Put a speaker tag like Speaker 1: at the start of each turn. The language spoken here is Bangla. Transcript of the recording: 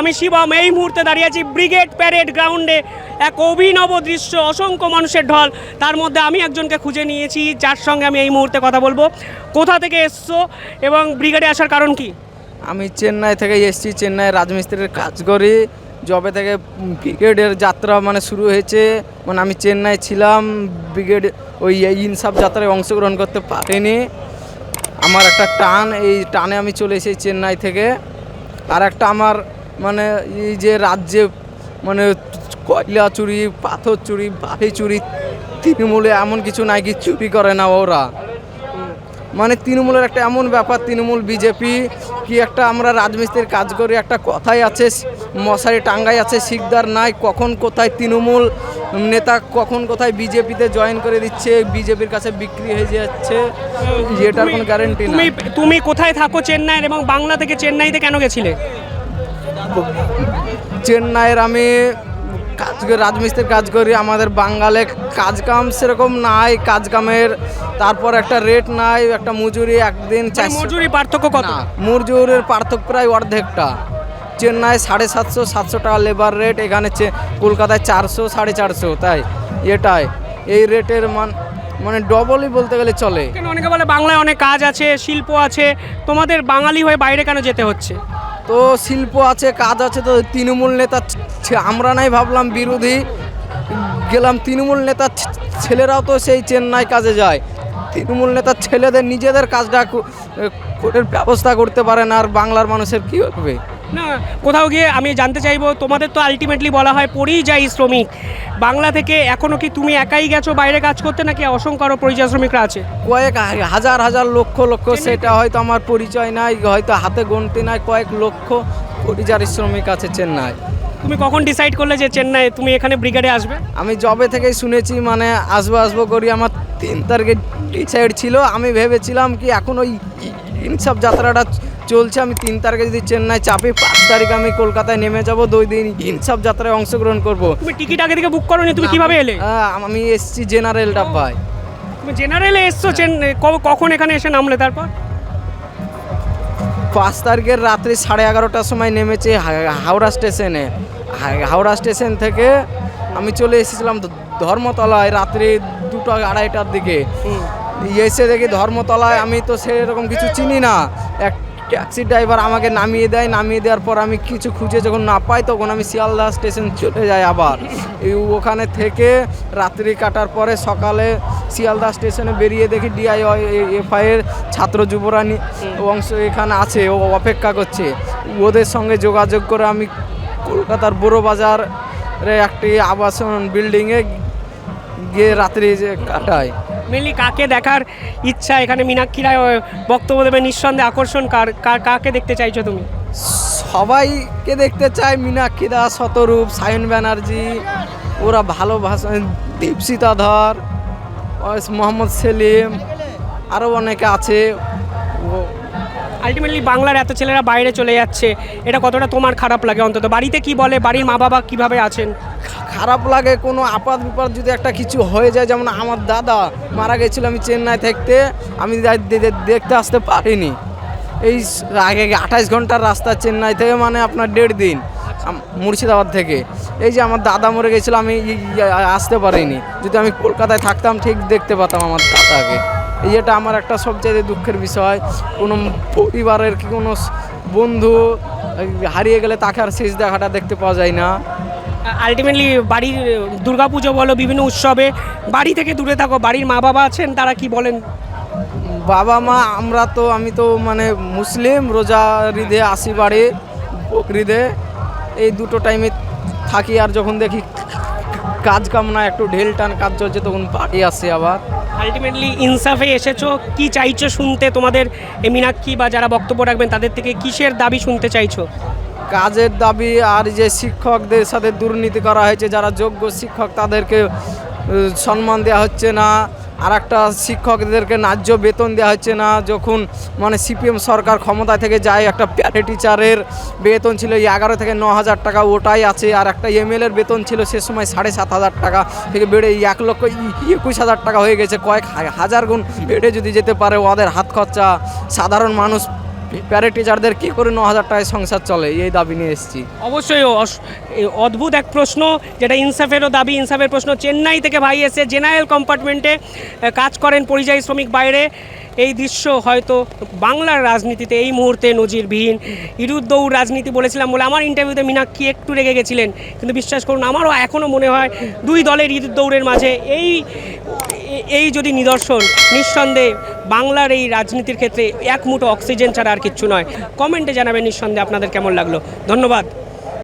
Speaker 1: আমি শিবম, এই মুহূর্তে দাঁড়িয়ে আছি ব্রিগেড প্যারেড গ্রাউন্ডে। এক অভিনব দৃশ্য, অসংখ্য মানুষের ঢল। তার মধ্যে আমি একজনকে খুঁজে নিয়েছি, যার সঙ্গে আমি এই মুহূর্তে কথা বলব। কোথা থেকে এসছো এবং ব্রিগেডে আসার কারণ কি?
Speaker 2: আমি চেন্নাই থেকে এসেছি, চেন্নাই রাজমিস্ত্রির কাজ করি। জবে থেকে ব্রিগেডের যাত্রা মানে শুরু হয়েছে মানে আমি চেন্নাই ছিলাম, ব্রিগেড ওই ইনসাফ যাত্রায় অংশগ্রহণ করতে পারিনি। আমার একটা টান, এই টানে আমি চলে এসেছি চেন্নাই থেকে। আর একটা আমার মানে এই যে রাজ্যে মানে কয়লা চুরি, পাথর চুরি, বালি চুরি, তৃণমূলে এমন কিছু নাই কি চুরি করে না ওরা। মানে তৃণমূলের একটা এমন ব্যাপার, তৃণমূল বিজেপি কি একটা আমরা রাজমিস্ত্রির কাজ করি, একটা কথাই আছে, মশারি টাঙ্গাই আছে, শিকদার নাই, কখন কোথায় তৃণমূল নেতা কখন কোথায় বিজেপিতে জয়েন করে দিচ্ছে, বিজেপির কাছে বিক্রি হয়ে যাচ্ছে এটার কোনো গ্যারেন্টি
Speaker 1: তুমি তুমি কোথায় থাকো চেন্নাইয়ের এবং বাংলা থেকে চেন্নাইতে কেন গেছিলে?
Speaker 2: চেন্নাইয়ের আমি কাজ করি রাজমিস্ত্রির কাজ করি আমাদের বাঙ্গালে কাজ কাম সেরকম নাই কাজ কামের তারপর একটা রেট নাই একটা মজুরি একদিন
Speaker 1: মানে মজুরি পার্থক্য কত?
Speaker 2: মজুরের পার্থক্য প্রায় অর্ধেকটা। চেন্নাই সাড়ে সাতশো সাতশো টাকা লেবার রেট এখানে কলকাতায় চারশো সাড়ে চারশো তাই? এটাই। এই রেটের মান মানে ডবলই বলতে গেলে চলে।
Speaker 1: অনেকে বলে বাংলায় অনেক কাজ আছে শিল্প আছে। তোমাদের বাঙালি হয়ে বাইরে কেন যেতে হচ্ছে?
Speaker 2: তো শিল্প আছে, কাজ আছে, তো তৃণমূল নেতা আমরা নাই ভাবলাম বিরোধী। গেলাম তৃণমূল নেতা ছেলেরাও তো সেই চেন্নাই কাজে যায়। তৃণমূল নেতার ছেলেদের নিজেদের কাজটা ব্যবস্থা করতে পারে না, আর বাংলার মানুষের কী হবে?
Speaker 1: না কোথাও গিয়ে আমি জানতে চাইব তোমাদের তো আলটিমেটলি বলা হয় পরিযায়ী শ্রমিক। বাংলা থেকে এখনও কি তুমি একাই গেছো বাইরে কাজ করতে নাকি অসংখ্য আরও পরিযায়ী শ্রমিকরা আছে?
Speaker 2: কয়েক হাজার হাজার লক্ষ লক্ষ সেটা হয়তো আমার পরিচয় নাই হয়তো হাতে গণতি নাই কয়েক লক্ষ পরিযায়ী শ্রমিক আছে চেন্নাই।
Speaker 1: তুমি কখন ডিসাইড করলে যে চেন্নাই তুমি এখানে ব্রিগেডে আসবে?
Speaker 2: আমি জবে থেকেই শুনেছি মানে আসব আসব করি আমার তিন তারিখে ডিসাইড ছিল। আমি ভেবেছিলাম কি এখন ওই ইনসাফ যাত্রাটা চলছে আমি তিন তারিখে যদি চেন্নাই চাপি পাঁচ তারিখ আমি কলকাতায় নেমে যাব দুই দিন ইনসাফ যাত্রায় অংশগ্রহণ করব।
Speaker 1: তুমি টিকিট আগে থেকে বুক করোনি তুমি কীভাবে এলে?
Speaker 2: হ্যাঁ, আমি এসছি জেনারেল ডাব্বায়
Speaker 1: তুমি জেনারেলে এসছো ক- কখন এখানে এসে নামলে তারপর?
Speaker 2: পাঁচ তারিখের রাত্রি সাড়ে এগারোটার সময় নেমেছে হাওড়া স্টেশনে। হাওড়া স্টেশন থেকে আমি চলে এসেছিলাম ধর্মতলায় রাত্রি দুটো আড়াইটার দিকে। এসে দেখি ধর্মতলায় আমি তো সেরকম কিছু চিনি না। এক ট্যাক্সি ড্রাইভার আমাকে নামিয়ে দেয়, নামিয়ে দেওয়ার পর আমি কিছু খুঁজে যখন না পাই তখন আমি শিয়ালদা স্টেশন চলে যাই আবার। এই ওখানে থেকে রাত্রি কাটার পরে সকালে শিয়ালদা স্টেশনে বেরিয়ে দেখি ডিআই এফআইয়ের ছাত্র যুবরা অংশ এখানে আছে, ও অপেক্ষা করছে। ওদের সঙ্গে যোগাযোগ করে আমি কলকাতার বড় বাজারে একটি আবাসন বিল্ডিংয়ে গিয়ে রাত্রি যে কাটাই।
Speaker 1: মেনলি কাকে দেখার ইচ্ছা, এখানে মীনাক্ষী রায় বক্তব্য দেবে নিঃসন্দেহে আকর্ষণ কার কাকে দেখতে চাইছো তুমি?
Speaker 2: সবাইকে দেখতে চাই মীনাক্ষী দাস, শতরূপ, সায়ন ব্যানার্জি, ওরা ভালো ভাষা দীপসিতা ধর মোহাম্মদ সেলিম, আরও অনেকে আছে।
Speaker 1: আলটিমেটলি বাংলার এত ছেলেরা বাইরে চলে যাচ্ছে। এটা কতটা তোমার খারাপ লাগে অন্তত? বাড়িতে কি বলে? বাড়ির মা বাবা কীভাবে আছেন?
Speaker 2: খারাপ লাগে কোনো আপাত বিপাদ যদি একটা কিছু হয়ে যায়, যেমন আমার দাদা মারা গেছিল আমি চেন্নাই থাকতে, আমি দেখতে আসতে পারিনি। এই আগে আঠাশ ঘণ্টার রাস্তা চেন্নাই থেকে মানে আপনার দেড় দিন মুর্শিদাবাদ থেকে। এই যে আমার দাদা মরে গেছিল, আমি আসতে পারিনি। যদি আমি কলকাতায় থাকতাম, ঠিক দেখতে পেতাম আমার দাদাকে। এটা আমার একটা সবচেয়ে দুঃখের বিষয়। কোনো পরিবারের কি কোনো বন্ধু হারিয়ে গেলে তাকে আর শেষ দেখাটা দেখতে পাওয়া যায় না।
Speaker 1: আলটিমেটলি বাড়ির দুর্গাপুজো বলো বিভিন্ন উৎসবে বাড়ি থেকে দূরে থাকো বাড়ির মা বাবা আছেন তারা কি বলেন?
Speaker 2: বাবা মা আমরা তো আমি তো মানে মুসলিম রোজা ঈদে আসি বাড়ি বকরিদে এই দুটো টাইমে থাকি আর যখন দেখি কাজ কামনা একটু ঢেল টান কাজ চলছে তখন বাড়ি আসি আবার।
Speaker 1: আলটিমেটলি ইনসাফে এসেছ? কি চাইছো শুনতে তোমাদের মীনাক্ষী বা যারা বক্তব্য রাখবেন, তাদের থেকে কিসের দাবি শুনতে চাইছো?
Speaker 2: কাজের দাবি আর যে শিক্ষকদের সাথে দুর্নীতি করা হয়েছে, যারা যোগ্য শিক্ষক তাদেরকে সম্মান দেওয়া হচ্ছে না। আর একটা শিক্ষকদেরকে ন্যায্য বেতন দেওয়া হচ্ছে না। যখন মানে সিপিএম সরকার ক্ষমতায় থেকে যায়, একটা প্যারে টিচারের বেতন ছিল এগারো থেকে ন হাজার টাকা, ওটাই আছে। আর একটা এমএলএর বেতন ছিল সে সময় সাড়ে সাত হাজার টাকা থেকে বেড়ে এক লক্ষ একুশ হাজার টাকা হয়ে গেছে। কয়েক হাজার গুণ বেড়ে যদি যেতে পারে, ওদের হাত খরচা। সাধারণ মানুষ প্যারেড টিচারদের কী করে ন হাজার টাকায় সংসার চলে? এই দাবি নিয়ে এসেছি।
Speaker 1: অবশ্যই অদ্ভুত এক প্রশ্ন, যেটা ইনসাফেরও দাবি, ইনসাফের প্রশ্ন, চেন্নাই থেকে ভাই এসে জেনারেল কম্পার্টমেন্টে কাজ করেন পরিযায়ী শ্রমিক বাইরে। এই দৃশ্য হয়তো বাংলার রাজনীতিতে এই মুহূর্তে নজিরবিহীন। ইরুদ্দৌড় রাজনীতি বলেছিলাম বলে আমার ইন্টারভিউতে মীনাক্ষী একটু রেগে গেছিলেন। কিন্তু বিশ্বাস করুন, আমারও এখনও মনে হয় দুই দলের ইরুদ্দৌড়ের মাঝে এই এই যদি নিদর্শন, নিঃসন্দেহে বাংলার এই রাজনীতির ক্ষেত্রে এক মুঠো অক্সিজেন ছাড়া আর কিচ্ছু নয়। কমেন্টে জানাবেন, নিঃসন্দেহে আপনাদের কেমন লাগল? ধন্যবাদ।